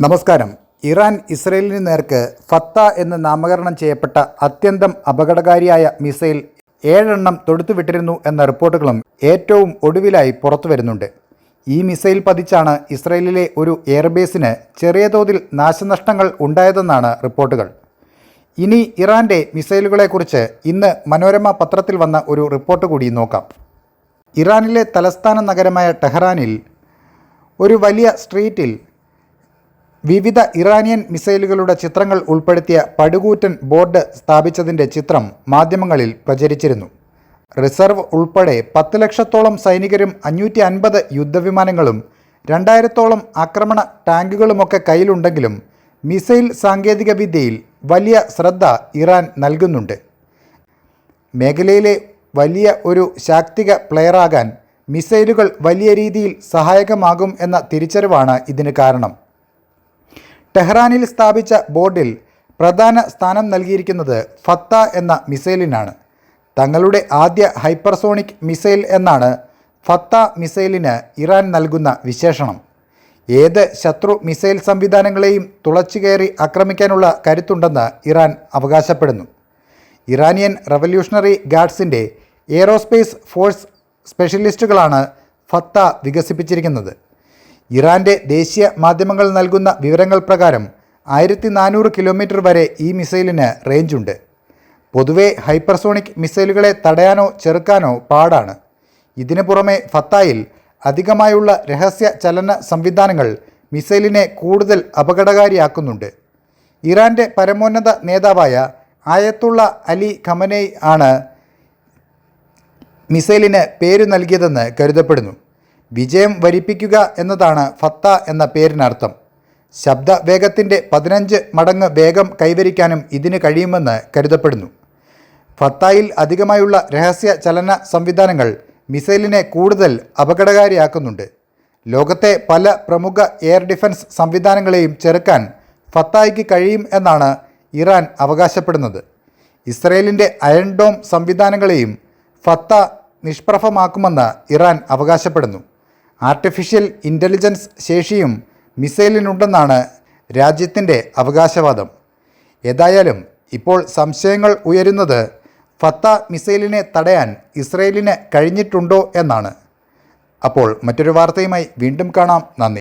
നമസ്കാരം. ഇറാൻ ഇസ്രയേലിന് നേർക്ക് ഫത്ത എന്ന് നാമകരണം ചെയ്യപ്പെട്ട അത്യന്തം അപകടകാരിയായ മിസൈൽ ഏഴെണ്ണം തൊടുത്തുവിട്ടിരുന്നു എന്ന റിപ്പോർട്ടുകളും ഏറ്റവും ഒടുവിലായി പുറത്തു വരുന്നുണ്ട് ഈ മിസൈൽ പതിച്ചാണ് ഇസ്രയേലിലെ ഒരു എയർബേസിന് ചെറിയ തോതിൽ നാശനഷ്ടങ്ങൾ ഉണ്ടായതെന്നാണ് റിപ്പോർട്ടുകൾ. ഇനി ഇറാന്റെ മിസൈലുകളെക്കുറിച്ച് ഇന്ന് മനോരമ പത്രത്തിൽ വന്ന ഒരു റിപ്പോർട്ട് കൂടി നോക്കാം. ഇറാനിലെ തലസ്ഥാന നഗരമായ ടെഹ്റാനിൽ ഒരു വലിയ സ്ട്രീറ്റിൽ വിവിധ ഇറാനിയൻ മിസൈലുകളുടെ ചിത്രങ്ങൾ ഉൾപ്പെടുത്തിയ പടുകൂറ്റൻ ബോർഡ് സ്ഥാപിച്ചതിന്റെ ചിത്രം മാധ്യമങ്ങളിൽ പ്രചരിച്ചിരുന്നു. റിസർവ് ഉൾപ്പെടെ പത്ത് ലക്ഷത്തോളം സൈനികരും അഞ്ഞൂറ്റി അൻപത് യുദ്ധവിമാനങ്ങളും രണ്ടായിരത്തോളം ആക്രമണ ടാങ്കുകളുമൊക്കെ കയ്യിലുണ്ടെങ്കിലും മിസൈൽ സാങ്കേതികവിദ്യയിൽ വലിയ ശ്രദ്ധ ഇറാൻ നൽകുന്നുണ്ട്. മേഖലയിലെ വലിയ ഒരു ശാക്തിക പ്ലെയറാകാൻ മിസൈലുകൾ വലിയ രീതിയിൽ സഹായകമാകും എന്ന തിരിച്ചറിവാണ് ഇതിന് കാരണം. ടെഹ്റാനിൽ സ്ഥാപിച്ച ബോർഡിൽ പ്രധാന സ്ഥാനം നൽകിയിരിക്കുന്നത് ഫത്ത എന്ന മിസൈലിനാണ്. തങ്ങളുടെ ആദ്യ ഹൈപ്പർസോണിക് മിസൈൽ എന്നാണ് ഫത്ത മിസൈലിന് ഇറാൻ നൽകുന്ന വിശേഷണം. ഏത് ശത്രു മിസൈൽ സംവിധാനങ്ങളെയും തുളച്ചുകയറി ആക്രമിക്കാനുള്ള കരുത്തുണ്ടെന്ന് ഇറാൻ അവകാശപ്പെടുന്നു. ഇറാനിയൻ റവല്യൂഷണറി ഗാർഡ്സിന്റെ എയറോസ്പേസ് ഫോഴ്സ് സ്പെഷ്യലിസ്റ്റുകളാണ് ഫത്ത വികസിപ്പിച്ചിരിക്കുന്നത്. ഇറാന്റെ ദേശീയ മാധ്യമങ്ങൾ നൽകുന്ന വിവരങ്ങൾ പ്രകാരം ആയിരത്തി നാനൂറ് കിലോമീറ്റർ വരെ ഈ മിസൈലിന് റേഞ്ചുണ്ട്. പൊതുവെ ഹൈപ്പർസോണിക് മിസൈലുകളെ തടയാനോ ചെറുക്കാനോ പാടാണ്. ഇതിനു പുറമെ ഫത്തായിൽ അധികമായുള്ള രഹസ്യ ചലന സംവിധാനങ്ങൾ മിസൈലിനെ കൂടുതൽ അപകടകാരിയാക്കുന്നുണ്ട്. ഇറാന്റെ പരമോന്നത നേതാവായ ആയത്തുള്ള അലി ഖമനൈ ആണ് മിസൈലിന് പേരു നൽകിയതെന്ന് കരുതപ്പെടുന്നു. വിജയം വരിപ്പിക്കുക എന്നതാണ് ഫത്ത എന്ന പേരിനർത്ഥം. ശബ്ദ വേഗത്തിന്റെ പതിനഞ്ച് മടങ്ങ് വേഗം കൈവരിക്കാനും ഇതിന് കഴിയുമെന്ന് കരുതപ്പെടുന്നു. ഫത്തായിൽ അധികമായുള്ള രഹസ്യ ചലന സംവിധാനങ്ങൾ മിസൈലിനെ കൂടുതൽ അപകടകാരിയാക്കുന്നുണ്ട്. ലോകത്തെ പല പ്രമുഖ എയർ ഡിഫൻസ് സംവിധാനങ്ങളെയും ചെറുക്കാൻ ഫത്തായിക്ക് കഴിയും എന്നാണ് ഇറാൻ അവകാശപ്പെടുന്നത്. ഇസ്രയേലിന്റെ അയൺ ഡോം സംവിധാനങ്ങളെയും ഫത്ത നിഷ്പ്രഭമാക്കുമെന്ന് ഇറാൻ അവകാശപ്പെടുന്നു. ആർട്ടിഫിഷ്യൽ ഇന്റലിജൻസ് ശേഷിയും മിസൈലിനുണ്ടെന്നാണ് രാജ്യത്തിന്റെ അവകാശവാദം. ഏതായാലും ഇപ്പോൾ സംശയങ്ങൾ ഉയരുന്നത് ഫത്ത മിസൈലിനെ തടയാൻ ഇസ്രയേലിന് കഴിഞ്ഞിട്ടുണ്ടോ എന്നാണ്. അപ്പോൾ മറ്റൊരു വാർത്തയുമായി വീണ്ടും കാണാം. നന്ദി.